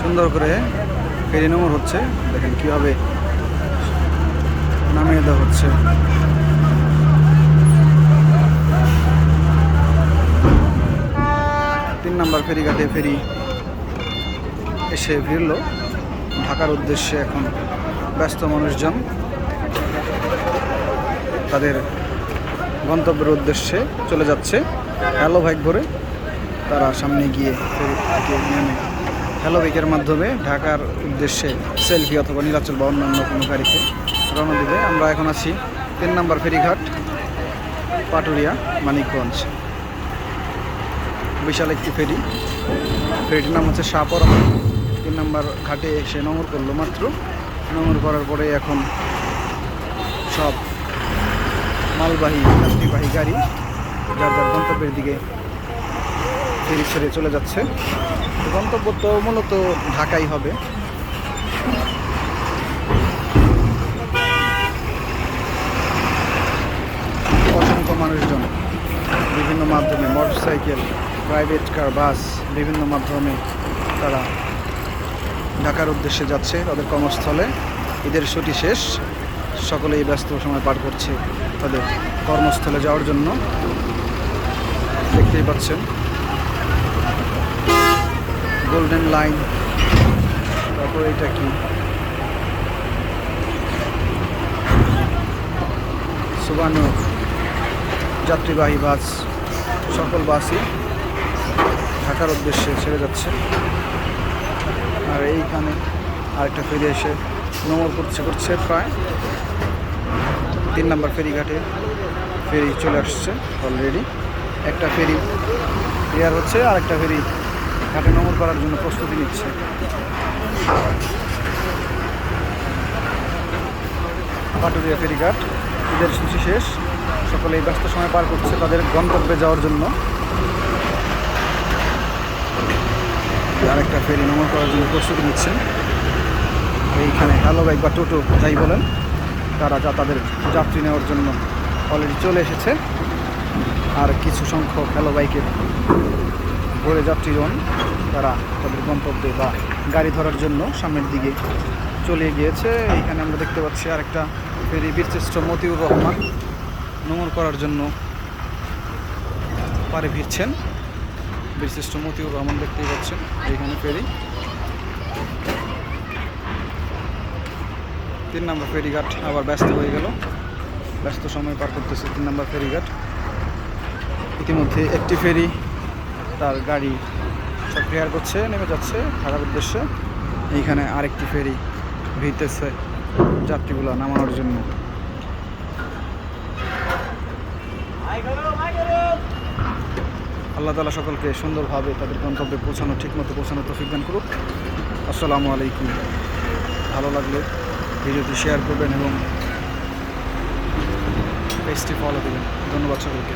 সুন্দর করে ফেরি নোংর হচ্ছে, দেখেন কীভাবে নামিয়ে দেওয়া হচ্ছে। তিন নম্বর ফেরিঘাটে ফেরি এসে ফিরল। ঢাকার উদ্দেশ্যে এখন ব্যস্ত মানুষজন, তাদের গন্তব্যের উদ্দেশ্যে চলে যাচ্ছে। হ্যালো বাইক ভরে তারা সামনে গিয়ে নেমে হ্যালো বাইকের মাধ্যমে ঢাকার উদ্দেশ্যে সেলফি অথবা নীলাচল বা অন্যান্য কোনো গাড়িতে রওনা দিবে। আমরা এখন আছি তিন নম্বর ফেরিঘাট, পাটুরিয়া, মানিকগঞ্জ। বিশাল একটি ফেরি। ফেরিটির নাম হচ্ছে সাপরম তিন নম্বর ঘাটে এসে নোংর করল মাত্র। নোংর করার পরে এখন সব মালবাহী, যাত্রীবাহী গাড়ি যার যার গন্তব্যের দিকে ফেরি ছেড়ে চলে যাচ্ছে। গন্তব্য তো মূলত ঢাকাই হবে। অসংখ্য মানুষজন, বিভিন্ন মাধ্যমে মোটরসাইকেল প্রাইভেট কার বাস বিভিন্ন মাধ্যমে তারা ঢাকার উদ্দেশ্যে যাচ্ছে তাদের কর্মস্থলে। ঈদের ছুটি শেষ, সকলেই ব্যস্ত সময় পার করছে তাদের কর্মস্থলে যাওয়ার জন্য। দেখতেই পাচ্ছেন। গোল্ডেন লাইন তারপর এটা কি? সুবানু যাত্রীবাহী বাস সকল বাসই ঢাকার উদ্দেশ্যে ছেড়ে যাচ্ছে। আর এইখানে আরেকটা ফেরি এসে নোংর করছে করছে প্রায় তিন নম্বর ফেরিঘাটে। ফেরি চলে আসছে অলরেডি একটা ফেরি ক্লিয়ার হচ্ছে আর একটা ফেরি ঘাটে নোংর করার জন্য প্রস্তুতি নিচ্ছে। পাটুরিয়া ফেরিঘাট, ঈদের সূচি শেষ। সকলে এই ব্যস্ত সময় পার করছে তাদের গন্তব্যে যাওয়ার জন্য। আরেকটা ফেরি নমর করার জন্য প্রস্তুতি নিচ্ছেন। এইখানে হ্যালো বাইক বা টোটো, যাই বলেন, তারা যা তাদের যাত্রী নেওয়ার জন্য অলরেডি চলে এসেছে। আর কিছু সংখ্যক হ্যালো বাইকের ভরে যাত্রীগণ তারা তাদের গন্তব্যে বা গাড়ি ধরার জন্য সামনের দিকে চলে গিয়েছে। এইখানে আমরা দেখতে পাচ্ছি আরেকটা ফেরি, বীরশ্রেষ্ঠ মতিউর রহমান নোংর করার জন্য পারে ভিড়ছেন বীরশ্রেষ্ঠ মতিউর রহমান দেখতেই পাচ্ছেন এইখানে ফেরি। তিন নম্বর ফেরিঘাট আবার ব্যস্ত হয়ে গেল। ব্যস্ত সময় পার করতেছে তিন নম্বর ফেরিঘাট। ইতিমধ্যে একটি ফেরি তার গাড়ি সব ক্লিয়ার করছে, নেমে যাচ্ছে ঢাকার উদ্দেশ্যে। এইখানে আরেকটি ফেরি ভিড়তেছে যাত্রীগুলো নামানোর জন্য। আল্লাহ তালা সকলকে সুন্দরভাবে তাদের গন্তব্যে পৌঁছানো, ঠিকমতো পৌঁছানো তৌফিক দান করুক। আসসালামু আলাইকুম। ভালো লাগলে ভিডিওটি শেয়ার করবেন এবং পেজটি ফলো দেবেন ধন্যবাদ সকলকে।